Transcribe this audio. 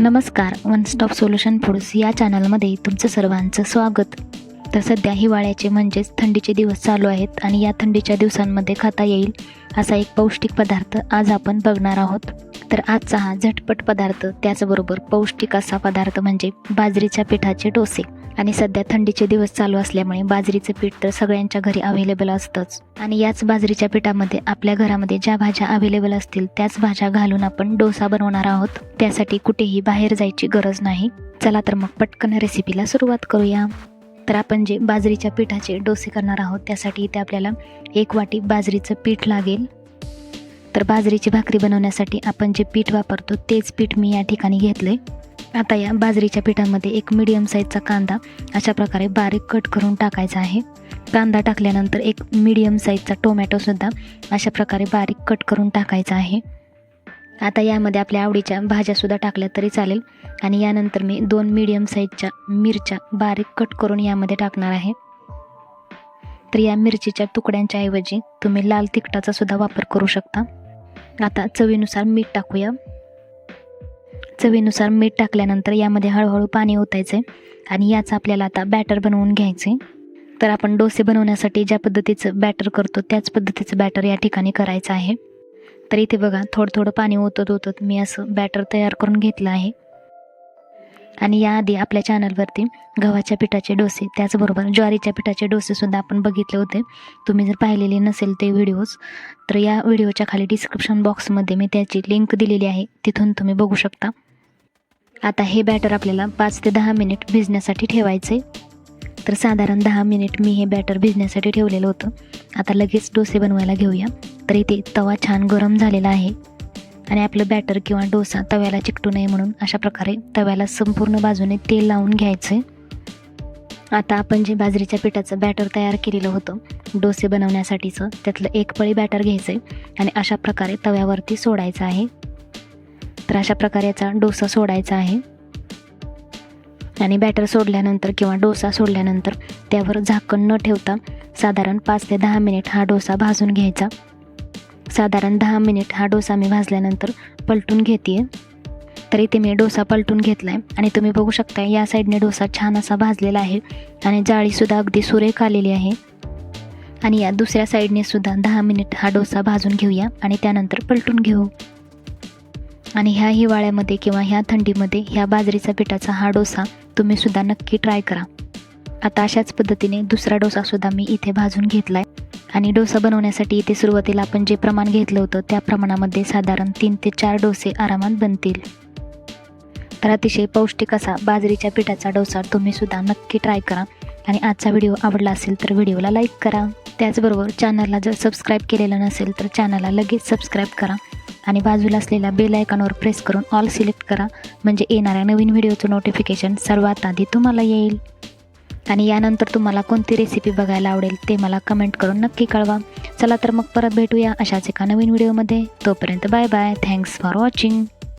नमस्कार one stop solution foods या चॅनलमध्ये तुमचं सर्वांचं स्वागत. तर सध्या हिवाळ्याचे म्हणजेच थंडीचे दिवस चालू आहेत आणि या थंडीच्या दिवसांमध्ये खाता येईल असा एक पौष्टिक पदार्थ आज आपण बघणार आहोत. तर आजचा हा झटपट पदार्थ त्याचबरोबर पौष्टिक असा पदार्थ म्हणजे बाजरीच्या पिठाचे डोसे. आणि सध्या थंडीचे दिवस चालू असल्यामुळे बाजरीचं पीठ तर सगळ्यांच्या घरी अवेलेबल असतंच. आणि याच बाजरीच्या पिठामध्ये आपल्या घरामध्ये ज्या भाज्या अवेलेबल असतील त्याच भाज्या घालून आपण डोसा बनवणार आहोत. त्यासाठी कुठेही बाहेर जायची गरज नाही. चला तर मग पटकन रेसिपीला सुरुवात करूया. तर आपण जे बाजरीच्या पिठाचे डोसे करणार आहोत त्यासाठी इथे आपल्याला एक वाटी बाजरीचं पीठ लागेल. तर बाजरीची भाकरी बनवण्यासाठी आपण जे पीठ वापरतो तेच पीठ मी या ठिकाणी घेतले आता या बाजरीच्या पिठामध्ये एक मीडियम साईजचा कांदा अशा प्रकारे बारीक कट करून टाकायचा आहे. कांदा टाकल्यानंतर एक मीडियम साईजचा टोमॅटोसुद्धा अशा प्रकारे बारीक कट करून टाकायचा आहे. आता यामध्ये आपल्या आवडीच्या भाज्यासुद्धा टाकल्या तरी चालेल. आणि यानंतर मी दोन मीडियम साईजच्या मिरच्या बारीक कट करून यामध्ये टाकणार आहे. तर या मिरचीच्या तुकड्यांच्या ऐवजी तुम्ही लाल तिखटाचा सुद्धा वापर करू शकता. आता चवीनुसार मीठ टाकूया. चवीनुसार मीठ टाकल्यानंतर यामध्ये हळूहळू पाणी ओतायचे आणि याचं आपल्याला आता बॅटर बनवून घ्यायचे. तर आपण डोसे बनवण्यासाठी ज्या पद्धतीचं बॅटर करतो त्याच पद्धतीचं बॅटर या ठिकाणी करायचं आहे. तर इथे बघा थोडं थोडं पाणी ओतत ओतत मी असं बॅटर तयार करून घेतलं आहे. आणि याआधी आपल्या चॅनलवरती गव्हाच्या पिठाचे डोसे त्याचबरोबर ज्वारीच्या पिठाचे डोसेसुद्धा आपण बघितले होते. तुम्ही जर पाहिलेले नसेल ते व्हिडिओज तर या व्हिडिओच्या खाली डिस्क्रिप्शन बॉक्समध्ये मी त्याची लिंक दिलेली आहे तिथून तुम्ही बघू शकता. आता हे बॅटर आपल्याला पाच ते दहा मिनिट भिजण्यासाठी ठेवायचे तर साधारण दहा मिनिट मी हे बॅटर भिजण्यासाठी ठेवलेलं होतं. आता लगेच डोसे बनवायला घेऊया. तर इथे तवा छान गरम झालेला आहे. आणि आपलं बॅटर किंवा डोसा तव्याला चिकटू नये म्हणून अशा प्रकारे तव्याला संपूर्ण बाजूने तेल लावून घ्यायचं आहे आता आपण जे बाजरीच्या पिठाचं बॅटर तयार केलेलं होतं डोसे बनवण्यासाठीचं त्यातलं एक पळी बॅटर घ्यायचं आहे आणि अशा प्रकारे तव्यावरती सोडायचं आहे. तर अशा प्रकारे याचा डोसा सोडायचा आहे. आणि बॅटर सोडल्यानंतर किंवा डोसा सोडल्यानंतर त्यावर झाकण न ठेवता साधारण पाच ते दहा मिनिट हा डोसा भाजून घ्यायचा. साधारण दहा मिनिट हा डोसा मी भाजल्यानंतर पलटून घेते तर इथे मी डोसा पलटून घेतला आहे आणि तुम्ही बघू शकता या साईडने डोसा छान असा भाजलेला आहे. आणि जाळीसुद्धा अगदी सुरेख आलेली आहे. आणि या दुसऱ्या साईडने सुद्धा दहा मिनिट हा डोसा भाजून घेऊया. आणि त्यानंतर पलटून घेऊ. आणि ह्या हिवाळ्यामध्ये किंवा ह्या थंडीमध्ये ह्या बाजरीचा पिठाचा हा डोसा तुम्ही सुद्धा नक्की ट्राय करा. आता अशाच पद्धतीने दुसरा डोसासुद्धा मी इथे भाजून घेतला आहे आणि डोसा बनवण्यासाठी इथे सुरुवातीला आपण जे प्रमाण घेतलं होतं त्या प्रमाणामध्ये साधारण तीन ते चार डोसे आरामात बनतील. तर अतिशय पौष्टिक असा बाजरीच्या पिठाचा डोसा तुम्ही सुद्धा नक्की ट्राय करा. आणि आजचा व्हिडिओ आवडला असेल तर व्हिडिओला लाईक करा. त्याचबरोबर चॅनलला जर सबस्क्राईब केलेलं नसेल तर चॅनलला लगेच सबस्क्राईब करा. आणि बाजूला असलेल्या बेल आयकॉनवर प्रेस करून ऑल सिलेक्ट करा. म्हणजे येणाऱ्या नवीन व्हिडिओचं नोटिफिकेशन सर्वात आधी तुम्हाला येईल. आणि यानंतर तुम्हाला कोणती रेसिपी बघायला आवडेल ते मला कमेंट करून नक्की कळवा. चला तर मग परत भेटूया अशाच एका नवीन व्हिडिओमध्ये तोपर्यंत bye bye thanks for watching